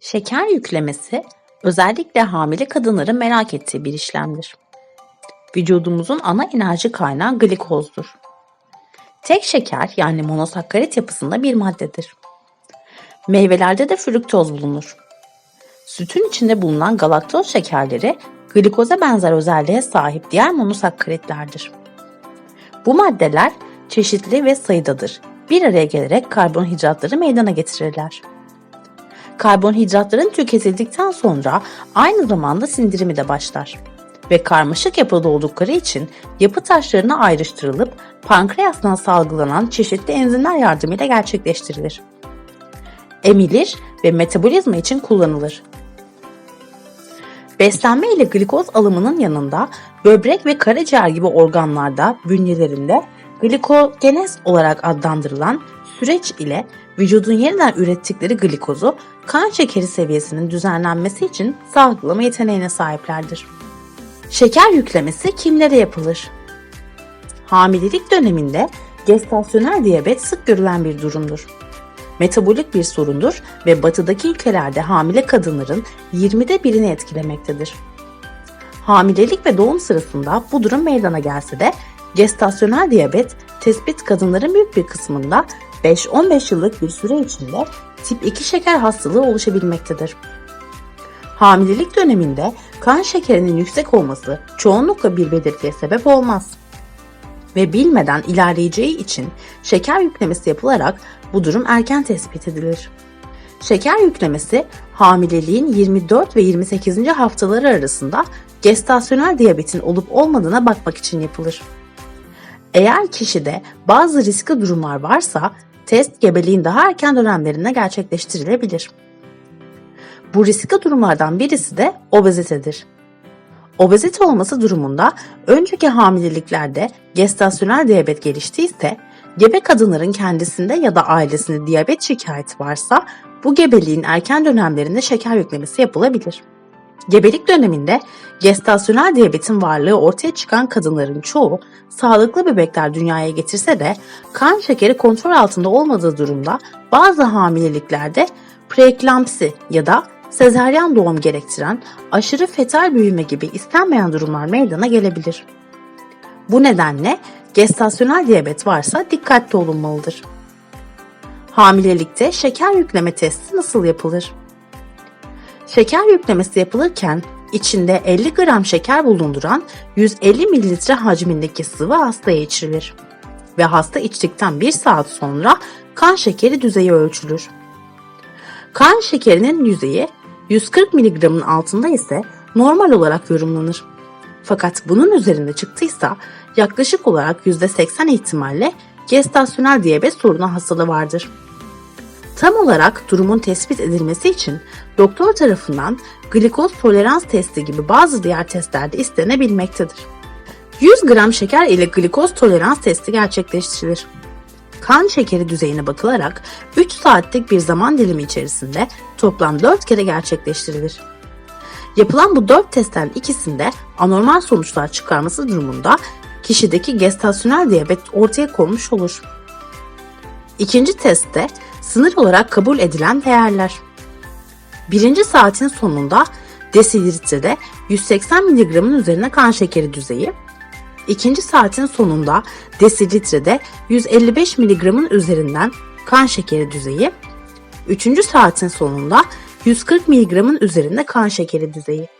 Şeker yüklemesi özellikle hamile kadınların merak ettiği bir işlemdir. Vücudumuzun ana enerji kaynağı glikozdur. Tek şeker yani monosakkarit yapısında bir maddedir. Meyvelerde de fruktoz bulunur. Sütün içinde bulunan galaktoz şekerleri glikoza benzer özelliğe sahip diğer monosakkaritlerdir. Bu maddeler çeşitli ve sayıdadır. Bir araya gelerek karbonhidratları meydana getirirler. Karbonhidratların tüketildikten sonra aynı zamanda sindirimi de başlar. Ve karmaşık yapıda oldukları için yapı taşlarına ayrıştırılıp pankreastan salgılanan çeşitli enzimler yardımıyla gerçekleştirilir. Emilir ve metabolizma için kullanılır. Beslenme ile glikoz alımının yanında böbrek ve karaciğer gibi organlarda bünyelerinde glikogenez olarak adlandırılan süreç ile vücudun yeniden ürettikleri glikozu kan şekeri seviyesinin düzenlenmesi için salgılama yeteneğine sahiplerdir. Şeker yüklemesi kimlere yapılır? Hamilelik döneminde gestasyonel diyabet sık görülen bir durumdur. Metabolik bir sorundur ve batıdaki ülkelerde hamile kadınların 20'de birini etkilemektedir. Hamilelik ve doğum sırasında bu durum meydana gelse de gestasyonel diyabet tespit kadınların büyük bir kısmında 5-15 yıllık bir süre içinde tip 2 şeker hastalığı oluşabilmektedir. Hamilelik döneminde kan şekerinin yüksek olması çoğunlukla bir belirtiye sebep olmaz. Ve bilmeden ilerleyeceği için şeker yüklemesi yapılarak bu durum erken tespit edilir. Şeker yüklemesi hamileliğin 24 ve 28. haftaları arasında gestasyonel diyabetin olup olmadığına bakmak için yapılır. Eğer kişide bazı riskli durumlar varsa test gebeliğin daha erken dönemlerinde gerçekleştirilebilir. Bu riskli durumlardan birisi de obezitedir. Obezite olması durumunda önceki hamileliklerde gestasyonel diyabet geliştiyse, gebe kadınların kendisinde ya da ailesinde diyabet şikayeti varsa bu gebeliğin erken dönemlerinde şeker yüklemesi yapılabilir. Gebelik döneminde gestasyonel diyabetin varlığı ortaya çıkan kadınların çoğu sağlıklı bebekler dünyaya getirse de kan şekeri kontrol altında olmadığı durumda bazı hamileliklerde preeklampsi ya da sezaryen doğum gerektiren aşırı fetal büyüme gibi istenmeyen durumlar meydana gelebilir. Bu nedenle gestasyonel diyabet varsa dikkatli olunmalıdır. Hamilelikte şeker yükleme testi nasıl yapılır? Şeker yüklemesi yapılırken içinde 50 gram şeker bulunduran 150 mililitre hacmindeki sıvı hastaya içirilir ve hasta içtikten 1 saat sonra kan şekeri düzeyi ölçülür. Kan şekerinin düzeyi 140 mg'ın altında ise normal olarak yorumlanır. Fakat bunun üzerinde çıktıysa yaklaşık olarak %80 ihtimalle gestasyonel diyabet sorunu hastalığı vardır. Tam olarak durumun tespit edilmesi için doktor tarafından glikoz tolerans testi gibi bazı diğer testlerde istenebilmektedir. 100 gram şeker ile glikoz tolerans testi gerçekleştirilir. Kan şekeri düzeyine bakılarak 3 saatlik bir zaman dilimi içerisinde toplam 4 kere gerçekleştirilir. Yapılan bu 4 testten ikisinde anormal sonuçlar çıkarması durumunda kişideki gestasyonel diyabet ortaya konmuş olur. İkinci testte sınır olarak kabul edilen değerler. Birinci saatin sonunda desilitrede 180 mg'ın üzerine kan şekeri düzeyi, ikinci saatin sonunda desilitrede 155 mg'ın üzerinden kan şekeri düzeyi, üçüncü saatin sonunda 140 mg'ın üzerinde kan şekeri düzeyi.